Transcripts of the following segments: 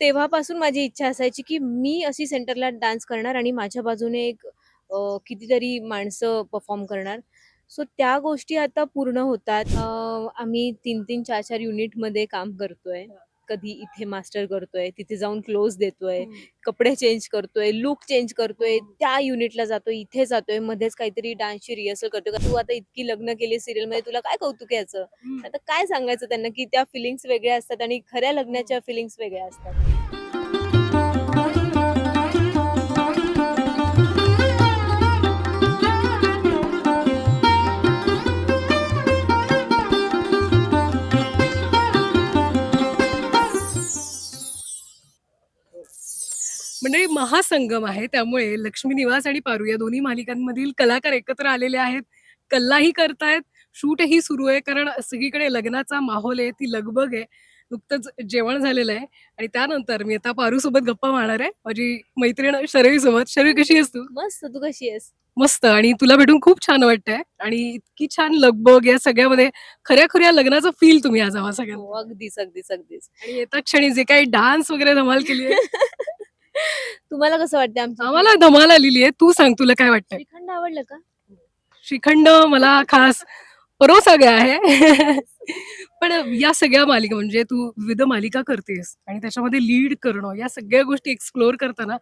तेव्हापासून माझी इच्छा असायची, की मी अशी सेंटरला डान्स करणार आणि माझ्या बाजूने एक कितीतरी माणसं परफॉर्म करणार. सो त्या गोष्टी आता पूर्ण होतात. आम्ही 3-3, 4-4 युनिटमध्ये काम करतोय. कधी इथे मास्टर करतोय, तिथे जाऊन क्लोज देतोय, कपडे चेंज करतोय, लूक चेंज करतोय, त्या युनिटला जातोय, इथे जातोय, मध्येच काहीतरी डान्सची रिहर्सल करतोय. का तू आता इतकी लग्न केली सीरियलमध्ये तुला काय कौतुक याचं? आता काय सांगायचं त्यांना, की त्या फिलिंग्स वेगळ्या असतात आणि खऱ्या लग्नाच्या फिलिंग्स वेगळ्या असतात. म्हणजे महासंगम आहे त्यामुळे लक्ष्मी निवास आणि पारू या दोन्ही मालिकांमधील कलाकार एकत्र आलेले आहेत. कल्लाही करतायत. शूटही सुरू आहे कारण सगळीकडे लग्नाचा माहोल आहे ती लगबग आहे. नुकतंच जेवण झालेलं आहे आणि त्यानंतर मी आता पारू सोबत गप्पा मारणार आहे. माझी मैत्रीण शरवी सोबत शरवी कशी आहेस तू? मस्त. तू कशी आहेस? मस्त. आणि तुला भेटून खूप छान वाटतंय. आणि इतकी छान लगबग या सगळ्यामध्ये खऱ्या खऱ्या लग्नाचं फील तुम्ही आज आम्हा सगळ्यांना. हो, अगदीच, अगदीच, अगदीच. आणि येता क्षणी जे काही डान्स वगैरे धमाल केली तुम्हाला कसं वाटतं आमचं आम्हाला धमाल आलेली आहे तू सांग तुला काय वाटतंय श्रीखंड आवडलं का? श्रीखंड मला खास परोसा गया आहे पण या सगळ्या मालिका म्हणजे तू विविध मालिका करतेस आणि त्याच्यामध्ये लीड करणं या सगळ्या गोष्टी एक्सप्लोअर करताना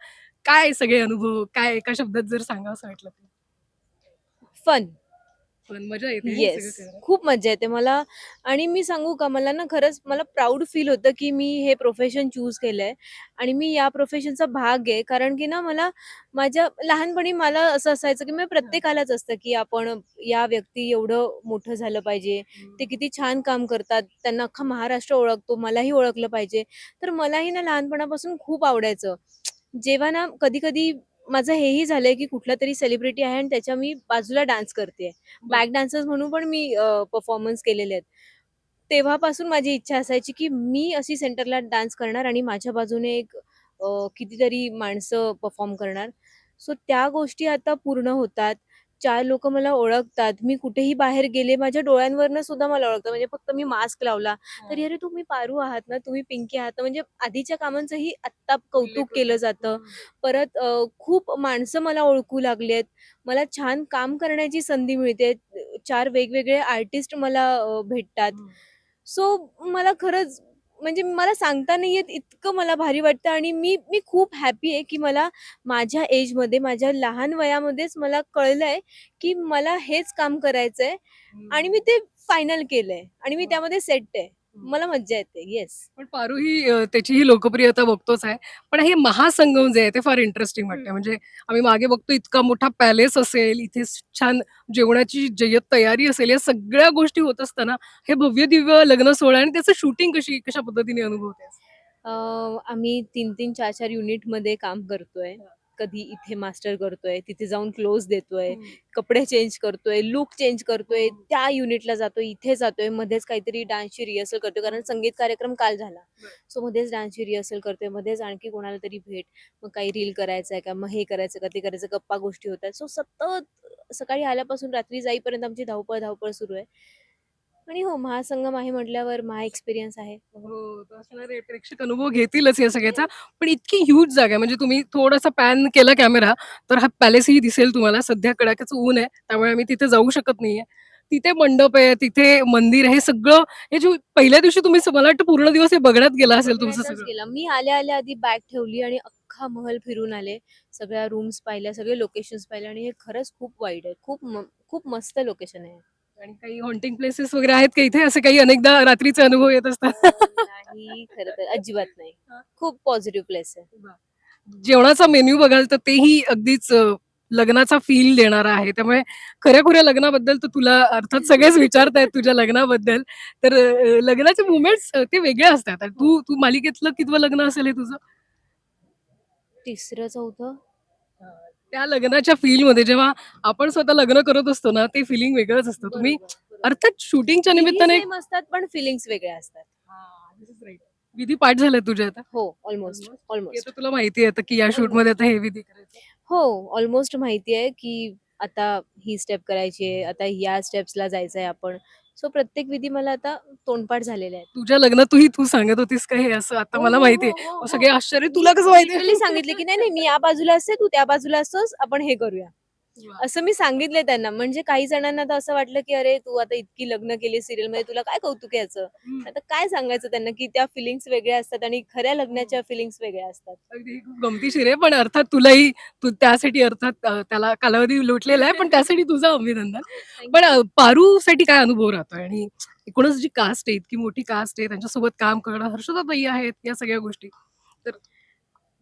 काय सगळे अनुभव काय एका शब्दात जर सांगावं वाटलं तर? फन. पण मजा येते येस. खूप मज्जा येते मला आणि मी सांगू का मला ना खरंच मला प्राउड फील होतं, की मी हे प्रोफेशन चूज केलंय आणि मी या प्रोफेशनचा भाग आहे. कारण की ना मला माझ्या लहानपणी मला असं असायचं, की म्हणजे प्रत्येकालाच असतं, की आपण या व्यक्ती एवढं मोठं झालं पाहिजे. ते किती छान काम करतात. त्यांना अख्खा महाराष्ट्र ओळखतो. मलाही ओळखलं पाहिजे. तर मलाही ना लहानपणापासून खूप आवडायचं. जेव्हा ना कधी-कधी माझं हेही झालंय, की कुठलातरी सेलिब्रिटी आहे आणि त्याच्या मी बाजूला डान्स करतेय. बॅक डान्सर्स म्हणून पण मी परफॉर्मन्स केलेले आहेत. तेव्हापासून माझी इच्छा असायची, की मी अशी सेंटरला डान्स करणार आणि माझ्या बाजूने एक कितीतरी माणसं परफॉर्म करणार. सो त्या गोष्टी आता पूर्ण होतात. 4 लोकं मला ओळखतात. मी कुठेही बाहेर गेले, माझ्या डोळ्यांवरनं सुद्धा मला ओळखतात. म्हणजे फक्त मी मास्क लावला, तरी "अरे, तुम्ही पारू आहात ना? तुम्ही पिंकी आहात ना?" म्हणजे आधीच्या कामांचंही आत्ता कौतुक केलं जातं. परत अ, खूप माणसं मला ओळखू लागलेत. मला छान काम करण्याची संधी मिळते. 4 वेगवेगळे आर्टिस्ट मला अ, भेटतात. सो मला खरंच म्हणजे मला सांगता नाही येत इतकं मला भारी वाटतं आणि मी मी खूप हॅपी आहे, की मला माझ्या एजमध्ये, माझ्या लहान वयामध्येच मला कळलंय, की मला हेच काम करायचंय आणि मी ते फायनल केलंय आणि मी त्यामध्ये सेट आहे. मला मज्जा येते. येस. पण पारू ही अ, त्याचीही लोकप्रियता बघतोच आहे. पण हे महासंगम जे आहे ते फार इंटरेस्टिंग वाटतंय. हं. म्हणजे आम्ही मागे बघतो इतका मोठा पॅलेस असेल, इथे छान जेवणाची जय्यत तयारी असेल, या सगळ्या गोष्टी होत असताना हे भव्य-दिव्य लग्न सोहळा आणि त्याचं शूटिंग कशी कशा पद्धतीने अनुभवतेस? अ, आम्ही 3-3, 4-4 युनिटमध्ये काम करतोय. कधी इथे मास्टर करतोय, तिथे जाऊन क्लोज देतोय, कपडे चेंज करतोय, लूक चेंज करतोय, त्या युनिटला जातोय, इथे जातोय, मध्येच काहीतरी डान्सची रिहर्सल करतोय. कारण संगीत कार्यक्रम काल झाला. सो मध्येच डान्सची रिहर्सल करतोय, मध्येच आणखी कोणाला तरी भेट, मग काही रील करायचंय का, मग हे करायचं का, ते करायचं, गप्पा गोष्टी होतायत. सो सतत सकाळी आल्यापासून रात्री जाईपर्यंत आमची धावपळ, धावपळ सुरू आहे. आणि हो, महासंगम आहे म्हटल्यावर महा एक्सपिरियन्स आहे. हो, तर असणारे प्रेक्षक अनुभव घेतीलच या सगळ्याचा. पण इतकी ह्यूज जागा आहे म्हणजे तुम्ही थोडासा पॅन केला कॅमेरा तर हा पॅलेसही दिसेल तुम्हाला. सध्या कडाक्याचं ऊन आहे, त्यामुळे आम्ही तिथे जाऊ शकत नाहीये. तिथे मंडप आहे, तिथे मंदिर आहे, हे सगळं हे जे पहिल्या दिवशी तुम्ही स- मला वाटतं पूर्ण दिवस हे बघण्यात गेला असेल तुमचं बघण्यातच सगळं. गेला. मी आल्या-आल्या आधी बॅग ठेवली आणि अख्खा महल फिरून आले. सगळ्या रूम्स पाहिल्या, सगळे लोकेशन्स पाहिले आणि हे खरंच खूप वाईट आहे. खूप म खूप मस्त लोकेशन आहे. आणि काही हॉन्टिंग प्लेसेस वगैरे आहेत का इथे? असे काही अनेकदा रात्रीचे अनुभव येत असतात. नाही, खरं तर अजिबात नाही. खूप पॉझिटिव्ह प्लेस आहे. जेवणाचा मेन्यू बघाल तर तेही अगदीच अ, लग्नाचा फील देणारा आहे. त्यामुळे खऱ्या-खुऱ्या लग्नाबद्दल तर तुला अर्थात सगळेच विचारतायत तुझ्या लग्नाबद्दल. तर अ, लग्नाचे मोमेंट्स ते वेगळे असतात. आणि तू तू मालिकेतलं कितवं लग्न असेल हे तुझं? तिसरं, चौथं त्या लग्नाच्या फीलमध्ये जेव्हा आपण स्वतः लग्न करत असतो ना, ते फिलिंग वेगळंच असतं. तुम्ही. अर्थात शूटिंगच्या निमित्ताने असतात पण फिलिंग्स वेगळ्या असतात. विधी पाठ झाले तुझे आता? हो, ऑलमोस्ट, हे ऑलमोस्ट. तर तुला माहिती आहे आता की या शूटमध्ये आता हे विधी करायचे. हो, ऑलमोस्ट माहिती आहे, की आता ही स्टेप करायची आहे, आता या स्टेप्सला जायचंय आपण. सो प्रत्येक विधी मला आता तोंडपाठ झालेले आहेत. तुझ्या लग्नातही तू सांगत होतीस का हे असं? आता मला हो, माहितीये. हो, हो, हो. सगळे आश्चर्य. तुला कसं माहिती? सांगितले की नाही नाही मी या बाजूला असते तू त्या बाजूला असतोस आपण हे करूया. असं मी सांगितलंय त्यांना. म्हणजे काही जणांना तर असं वाटलं की अरे तू आता इतकी लग्न केली सिरियलमध्ये तुला काय कौतुक आहे याचं. आता काय सांगायचं त्यांना की त्या फिलिंग्स वेगळ्या असतात आणि खऱ्या लग्नाच्या फिलिंग्स वेगळ्या असतात. अगदी खूप गमतीशीर आहे पण अर्थात तुलाही तू त्यासाठी अर्थात अ, त्याला कालावधी लोटलेला आहे पण त्यासाठी तुझा अभिनंदन. पण अ, पारूसाठी काय अनुभव राहतोय? आणि एकूणच जी कास्ट आहे इतकी मोठी कास्ट आहे त्यांच्यासोबत काम करणं हर्षदाताई आहेत या सगळ्या गोष्टी.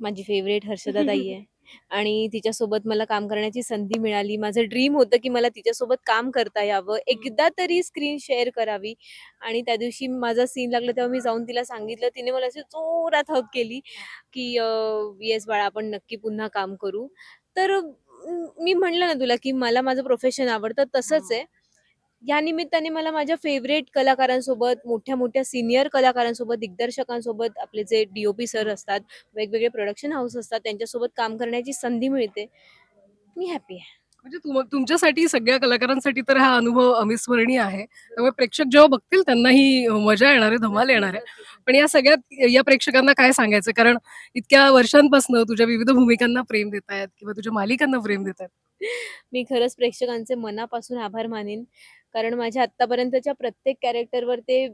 माझी फेवरेट हर्षदाताई आहे. आणि तिच्यासोबत मला काम करण्याची संधी मिळाली. माझं ड्रीम होतं की मला तिच्यासोबत काम करता यावं. एकदा तरी स्क्रीन शेअर करावी. आणि त्या दिवशी माझा सीन लागला तेव्हा मी जाऊन तिला सांगितलं. तिने मला अशी जोरात हक केली की येस बाळा आपण नक्की पुन्हा काम करू. तर मी म्हणलं ना तुला की मला माझं प्रोफेशन आवडतं तसंच आहे. या निमित्ताने मला माझ्या फेवरेट कलाकारांसोबत मोठ्या मोठ्या सिनियर कलाकारांसोबत दिग्दर्शकांसोबत आपले जे डी ओ पी सर असतात वेगवेगळे प्रोडक्शन हाऊस असतात त्यांच्यासोबत काम करण्याची संधी मिळते. मी हॅपी आहे. म्हणजे तुम तुमच्यासाठी सगळ्या कलाकारांसाठी तर हा अनुभव अविस्मरणीय आहे. त्यामुळे प्रेक्षक जेव्हा बघतील त्यांनाही मजा येणार आहे धमाल येणार आहे. पण या सगळ्यात या प्रेक्षकांना काय सांगायचं? कारण इतक्या वर्षांपासून तुझ्या विविध भूमिकांना प्रेम देत आहेत किंवा तुझ्या मालिकांना प्रेम देत आहेत मी खरंच प्रेक्षकांचे मनापासून आभार मानेन. कारण माझ्या आत्तापर्यंतच्या प्रत्येक कॅरेक्टरवर ते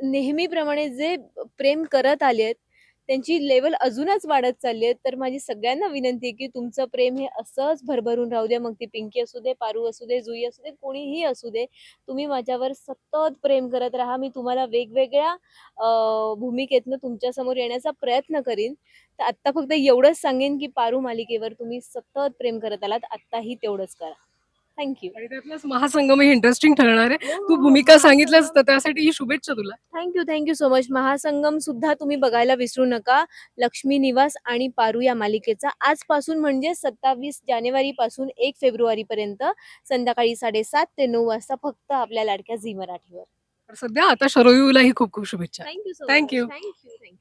नेहमीप्रमाणे जे प्रेम करत आले आहेत त्यांची लेवल अजूनच वाढत चालली आहे. तर माझी सगळ्यांना विनंती आहे की तुमचं प्रेम हे असंच भरभरून राहू द्या. मग ती पिंकी असू दे पारू असू दे जुई असू दे कोणीही असू दे तुम्ही माझ्यावर सतत प्रेम करत राहा. मी तुम्हाला वेगवेगळ्या भूमिकेतनं तुमच्यासमोर येण्याचा प्रयत्न करीन. तर आत्ता फक्त एवढंच सांगेन की पारू मालिकेवर तुम्ही सतत प्रेम करत आलात. आत्ताही तेवढंच करा. थँक्यू आणि त्यातलाच महासंगम हे इंटरेस्टिंग ठरणार आहे. तू भूमिका सांगितल्यास तर त्यासाठी ही शुभेच्छा तुला. Thank you thank you so much Mahasangam सुद्धा तुम्ही बघायला विसरू नका. लक्ष्मी निवास आणि पारू या मालिकेचा आजपासून म्हणजे सत्तावीस जानेवारी पासून एक फेब्रुवारी पर्यंत संध्याकाळी साडेसात ते नऊ वाजता फक्त आपल्या लाडक्या झी मराठीवर. तर सध्या आता शरोयूलाही खूप खूप शुभेच्छा. Thank you so you. Thank you thank you